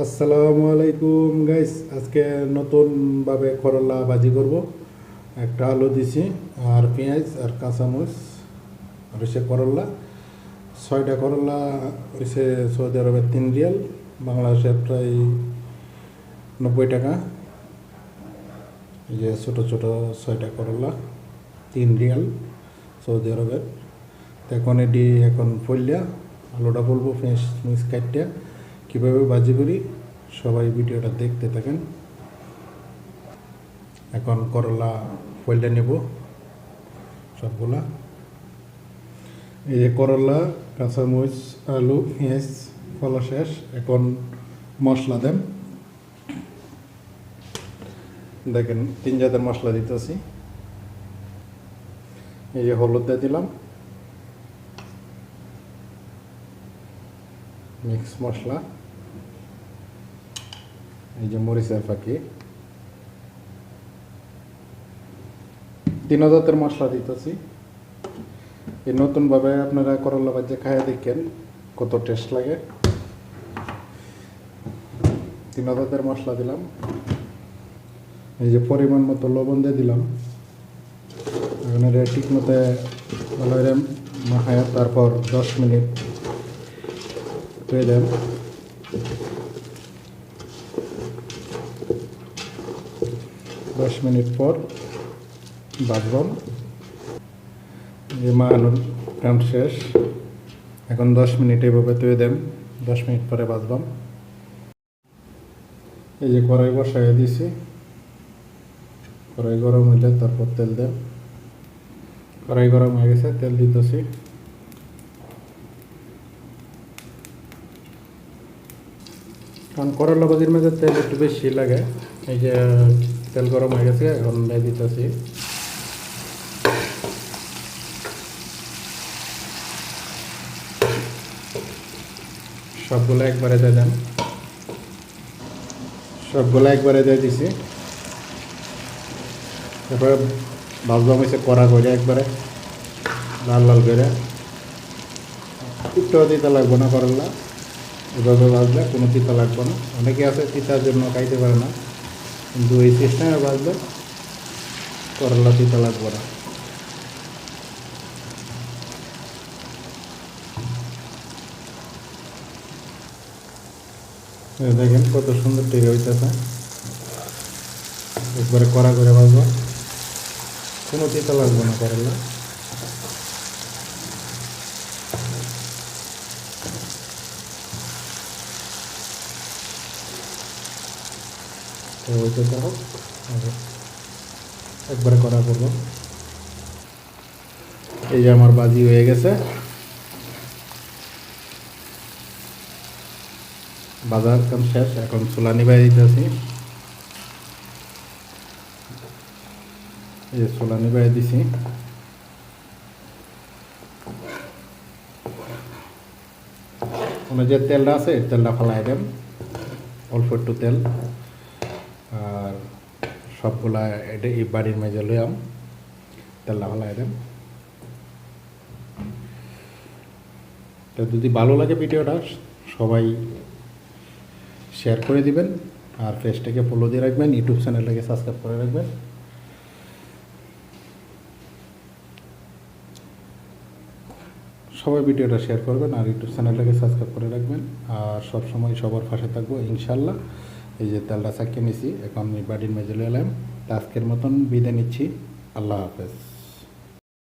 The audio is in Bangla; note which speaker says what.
Speaker 1: আসসালামু আলাইকুম গাইস আজকে নতুনভাবে করলা ভাজি করব। একটা আলু দিছি, আর পেঁয়াজ, আর কাঁচামরিচ, আর হচ্ছে করলা। ছয়টা করলা হচ্ছে সৌদি আরবের তিন রিয়াল বাংলাদেশের প্রায় নব্বই টাকা। যে ছোটো ছোটো ছয়টা করলা, তিন রিয়াল সৌদি আরবের। এখন এটি এখন ফলিয়া আলুটা বলব ফেঁস মিক্স কাটিয়া কীভাবে বাজি করি? সবাই ভিডিওটা দেখতে থাকেন। এখন করলা ফলটা নেব, সবগুলা। এই যে করলা, কাঁচামরিচ, আলু, পেঁয়াজ ফলা শেষ। এখন মশলা দেন। দেখেন, তিন জাতের মশলা দিতেছি। এই যে হলুদ দিয়ে দিলাম। মিক্স মশলা। এই যে মরিচের ফাঁকি। তিন জাতের মশলা দিতেছি। এই নতুনভাবে আপনারা করলা বাজে খাইয়া দেখেন কত টেস্ট লাগে। তিন জাতের মশলা দিলাম। এই যে পরিমাণ মতো লবণ দিয়ে দিলাম। এখন এটা ঠিক মতো ভালো মাখায় তারপর দশ মিনিট ধুয়ে দেন দশ মিনিট পর বাজবাম যে মাখানোর কাম শেষ। এখন দশ মিনিট এভাবে ধুয়ে দেন। দশ মিনিট পরে বাজবাম এই যে কড়াই বসাই দিছি। কড়াই গরম হইলে তারপর তেল দেন। কড়াই গরম হয়ে গেছে, তেল দিতেছি। কারণ করলা ভাজির মধ্যে তেল একটু বেশি লাগে। এই যে, তেল গরম হয়ে গেছে, এখন দিতেছি। সবগুলো একবারে দিয়ে দেন। সবগুলো একবারে দিয়ে দিছি। তারপরে ভাজবা হয়েছে কড়া করে একবারে, লাল লাল করে। একটু দিতে লাগবে না করলা। এভাবে বাজলে কোনো তিতা লাগবে না। অনেকে আছে তিতার জন্য খাইতে পারে না, কিন্তু এই সিস্টেমে বাজলে করলা তিতা লাগবে না। দেখেন কত সুন্দর টেকে হইতেছে। একবারে কড়া করে বাজবা কোনো তিতা লাগবে না করলা। তো ওইটা তো হোক একবারে করা করব। এই যে আমার বাজি হয়ে গেছে। বাজার কাম শেষ, এখন চুলা নিবাই দিতেছি। এই চুলা নিবাই দিছি। কোনো যে তেলটা আছে, তেলটা ফেলাই দেন। অল্প একটু তেল। আর সবগুলা এটা এই বাড়ির মেজে লইয়াম তেলটা ফেলাই দেন। তো যদি ভালো লাগে ভিডিওটা, সবাই শেয়ার করে দিবেন। আর পেজটাকে ফলো দিয়ে রাখবেন ইউটিউব চ্যানেলটাকে সাবস্ক্রাইব করে রাখবেন। সবাই ভিডিওটা শেয়ার করবেন আর ইউটিউব চ্যানেলটাকে সাবস্ক্রাইব করে রাখবেন। আর সব সময় সবার পাশে থাকব, ইনশাল্লাহ। এই যে তেলটা সাক্ষী নিছি, এখন বাড়ির মেজে এলাম। আজকের মতন বিদায় নিচ্ছি। আল্লাহ হাফেজ।